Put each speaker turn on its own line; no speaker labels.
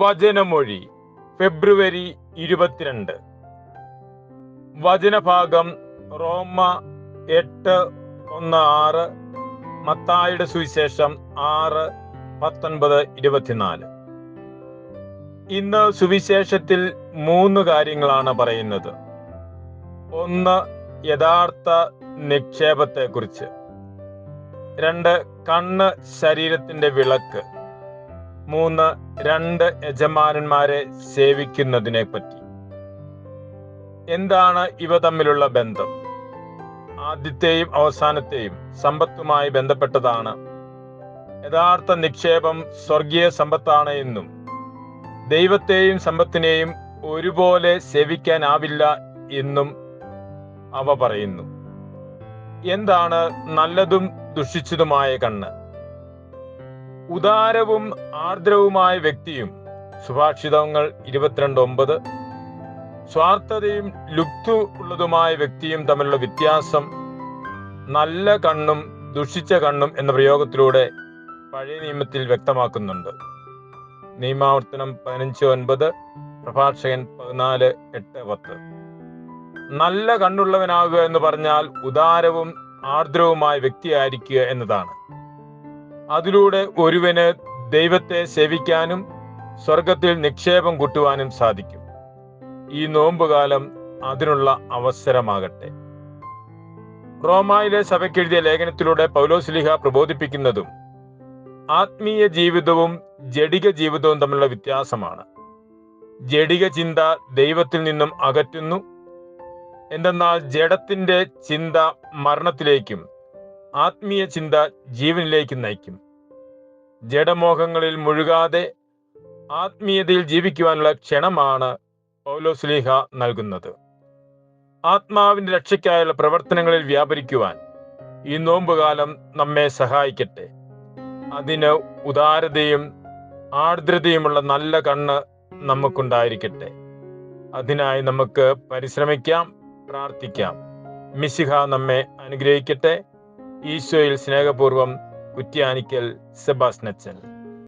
വചനമൊഴി ഫെബ്രുവരി ഇരുപത്തിരണ്ട്. വചനഭാഗം റോമ എട്ട് ഒന്ന് ആറ് മത്തായുടെ സുവിശേഷം ആറ് പത്തൊൻപത് ഇരുപത്തിനാല്. ഇന്ന് സുവിശേഷത്തിൽ മൂന്ന് കാര്യങ്ങളാണ് പറയുന്നത്. ഒന്ന് യഥാർത്ഥ നിക്ഷേപത്തെക്കുറിച്ച്. രണ്ട് കണ്ണ് ശരീരത്തിന്റെ വിളക്ക്. മൂന്ന് രണ്ട് യജമാനന്മാരെ സേവിക്കുന്നതിനെ പറ്റി എന്താണ് ഇവ തമ്മിലുള്ള ബന്ധം? ആദ്യത്തെയും അവസാനത്തെയും സമ്പത്തുമായി ബന്ധപ്പെട്ടതാണ്. യഥാർത്ഥ നിക്ഷേപം സ്വർഗീയ സമ്പത്താണ് എന്നും ദൈവത്തെയും സമ്പത്തിനെയും ഒരുപോലെ സേവിക്കാനാവില്ല എന്നും അവ പറയുന്നു. എന്താണ് നല്ലതും ദുഷിച്ചതുമായ കണ്ണ്? ഉദാരവും ആർദ്രവുമായ വ്യക്തിയും. സുഭാഷിതങ്ങൾ ഇരുപത്തിരണ്ട് ഒമ്പത് സ്വാർത്ഥതയും ലുപ്തു ഉള്ളതുമായ വ്യക്തിയും തമ്മിലുള്ള വ്യത്യാസം നല്ല കണ്ണും ദുഷിച്ച കണ്ണും എന്ന പ്രയോഗത്തിലൂടെ പഴയ നിയമത്തിൽ വ്യക്തമാക്കുന്നുണ്ട്. നിയമാവർത്തനം പതിനഞ്ച് ഒൻപത് പ്രഭാഷകൻ പതിനാല് എട്ട് പത്ത്. നല്ല കണ്ണുള്ളവനാകുക എന്ന് പറഞ്ഞാൽ ഉദാരവും ആർദ്രവുമായ വ്യക്തിയായിരിക്കുക എന്നതാണ്. അതിലൂടെ ഒരുവന് ദൈവത്തെ സേവിക്കാനും സ്വർഗത്തിൽ നിക്ഷേപം കൂട്ടുവാനും സാധിക്കും. ഈ നോമ്പുകാലം അതിനുള്ള അവസരമാകട്ടെ. റോമായിലെ സഭയ്ക്കെഴുതിയ ലേഖനത്തിലൂടെ പൗലോസ്ലിഹ പ്രബോധിപ്പിക്കുന്നതും ആത്മീയ ജീവിതവും ജഡിക ജീവിതവും തമ്മിലുള്ള വ്യത്യാസമാണ്. ജഡിക ചിന്ത ദൈവത്തിൽ നിന്നും അകറ്റുന്നു. എന്തെന്നാൽ ജഡത്തിന്റെ ചിന്ത മരണത്തിലേക്കും ആത്മീയ ചിന്ത ജീവനിലേക്ക് നയിക്കും. ജഡമോഹങ്ങളിൽ മുഴുകാതെ ആത്മീയതയിൽ ജീവിക്കുവാനുള്ള ക്ഷണമാണ് പൗലോസ്ലീഹ നൽകുന്നത്. ആത്മാവിന്റെ രക്ഷയ്ക്കായുള്ള പ്രവർത്തനങ്ങളിൽ വ്യാപരിക്കുവാൻ ഈ നോമ്പുകാലം നമ്മെ സഹായിക്കട്ടെ. അതിന് ഉദാരതയും ആർദ്രതയുമുള്ള നല്ല കണ്ണ് നമുക്കുണ്ടായിരിക്കട്ടെ. അതിനായി നമുക്ക് പരിശ്രമിക്കാം പ്രാർത്ഥിക്കാം. മിശിഹ നമ്മെ അനുഗ്രഹിക്കട്ടെ. ഈശോയിൽ സ്നേഹപൂർവം കുറ്റ്യാനിക്കൽ സെബാസ്നച്ചൻ